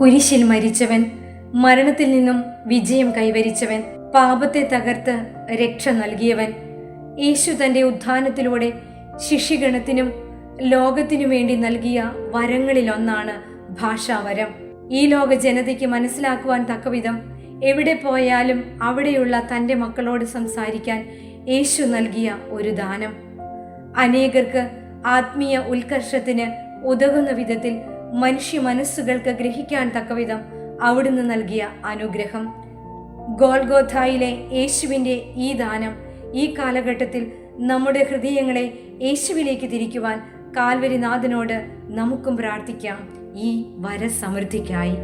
കുരിശിൽ മരിച്ചവൻ മരണത്തിൽ നിന്നും വിജയം കൈവരിച്ചവൻ പാപത്തെ തകർത്ത് രക്ഷ നൽകിയവൻ. യേശു തന്റെ ഉത്ഥാനത്തിലൂടെ ശിഷ്യഗണത്തിനും ലോകത്തിനു വേണ്ടി നൽകിയ വരങ്ങളിലൊന്നാണ് ഭാഷാവരം. ഈ ലോക ജനതയ്ക്ക് മനസ്സിലാക്കുവാൻ തക്കവിധം എവിടെ പോയാലും അവിടെയുള്ള തന്റെ മക്കളോട് സംസാരിക്കാൻ യേശു നൽകിയ ഒരു ദാനം. അനേകർക്ക് ആത്മീയ ഉത്കർഷത്തിന് ഉതകുന്ന വിധത്തിൽ മനുഷ്യ മനസ്സുകൾക്ക് ഗ്രഹിക്കാൻ തക്കവിധം അവിടുന്ന് നൽകിയ അനുഗ്രഹം. ഗോൾഗോഥായിലെ യേശുവിന്റെ ഈ ദാനം ഈ കാലഘട്ടത്തിൽ നമ്മുടെ ഹൃദയങ്ങളെ യേശുവിലേക്ക് തിരിക്കുവാൻ കാൽവരിനാഥനോട് നമുക്കും പ്രാർത്ഥിക്കാം. ഈ വരസമൃദ്ധിക്കായി.